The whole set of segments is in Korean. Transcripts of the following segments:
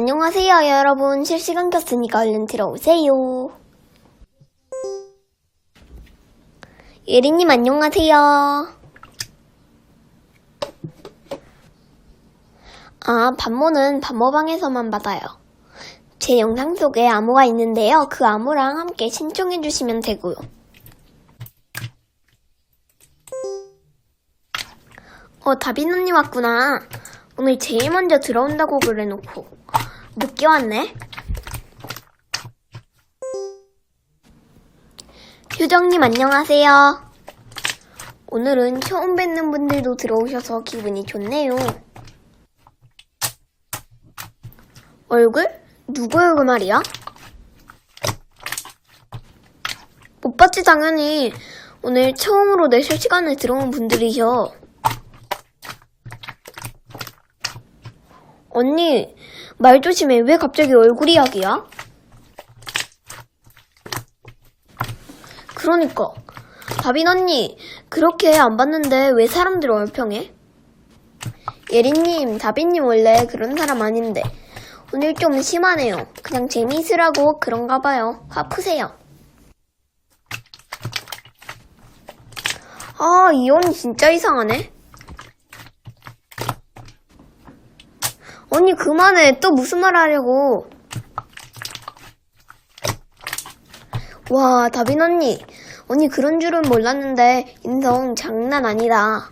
안녕하세요, 여러분. 실시간 켰으니까 얼른 들어오세요. 예리님, 안녕하세요. 아, 반모는 반모방에서만 받아요. 제 영상 속에 암호가 있는데요. 그 암호랑 함께 신청해 주시면 되고요. 어, 다빈 언니 왔구나. 오늘 제일 먼저 들어온다고 그래놓고 늦게 왔네. 효정님 안녕하세요. 오늘은 처음 뵙는 분들도 들어오셔서 기분이 좋네요. 얼굴? 누구 얼굴 말이야? 못 봤지 당연히. 오늘 처음으로 내 실시간에 들어온 분들이셔. 언니, 말 조심해. 왜 갑자기 얼굴 이야기야? 그러니까. 다빈 언니, 그렇게 안 봤는데 왜 사람들 얼평해? 예린님, 다빈님 원래 그런 사람 아닌데. 오늘 좀 심하네요. 그냥 재미있으라고 그런가 봐요. 화 푸세요. 아, 이 언니 진짜 이상하네. 언니 그만해. 또 무슨 말 하려고. 와, 다빈 언니. 언니 그런 줄은 몰랐는데 인성 장난 아니다.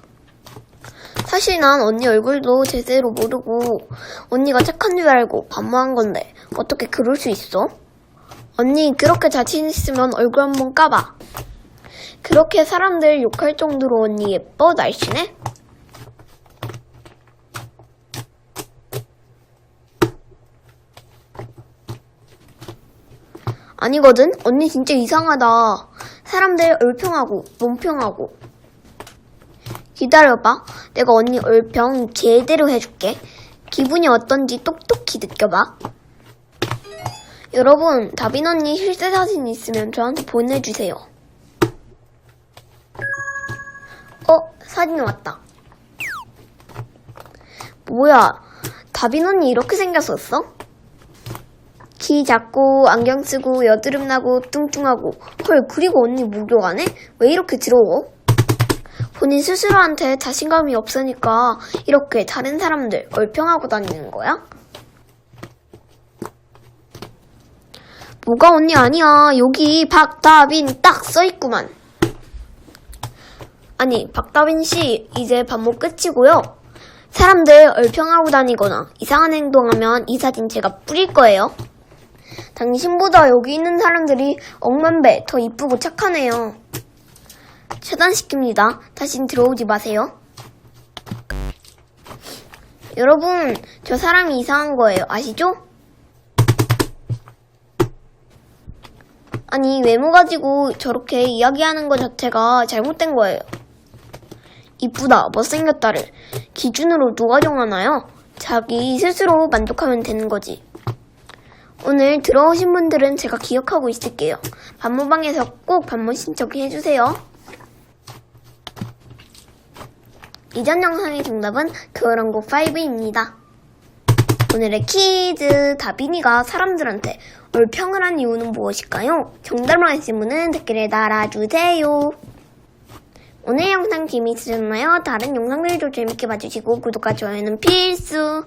사실 난 언니 얼굴도 제대로 모르고 언니가 착한 줄 알고 반모한 건데 어떻게 그럴 수 있어? 언니 그렇게 자신 있으면 얼굴 한번 까봐. 그렇게 사람들 욕할 정도로 언니 예뻐 날씬해? 아니거든? 언니 진짜 이상하다. 사람들 얼평하고, 논평하고. 기다려봐. 내가 언니 얼평 제대로 해줄게. 기분이 어떤지 똑똑히 느껴봐. 여러분, 다빈 언니 실제 사진 있으면 저한테 보내주세요. 어, 사진 왔다. 뭐야, 다빈 언니 이렇게 생겼었어? 키 작고 안경 쓰고 여드름 나고 뚱뚱하고 헐 그리고 언니 목욕 안 해? 왜 이렇게 더러워? 본인 스스로한테 자신감이 없으니까 이렇게 다른 사람들 얼평하고 다니는 거야? 뭐가 언니 아니야 여기 박다빈 딱 써있구만 아니 박다빈 씨 이제 반모 끝이고요 사람들 얼평하고 다니거나 이상한 행동하면 이 사진 제가 뿌릴 거예요 당신보다 여기 있는 사람들이 억만 배 더 이쁘고 착하네요. 차단시킵니다. 다신 들어오지 마세요. 여러분, 저 사람이 이상한 거예요. 아시죠? 아니, 외모 가지고 저렇게 이야기하는 것 자체가 잘못된 거예요. 이쁘다, 못생겼다를 기준으로 누가 정하나요? 자기 스스로 만족하면 되는 거지. 오늘 들어오신 분들은 제가 기억하고 있을게요. 반모방에서 꼭 반모 신청해 해주세요. 이전 영상의 정답은 그런곡 5입니다. 오늘의 퀴즈 다빈이가 사람들한테 얼평을 한 이유는 무엇일까요? 정답을 아시는 분은 댓글에 달아주세요. 오늘 영상 재미있으셨나요? 다른 영상들도 재밌게 봐주시고 구독과 좋아요는 필수!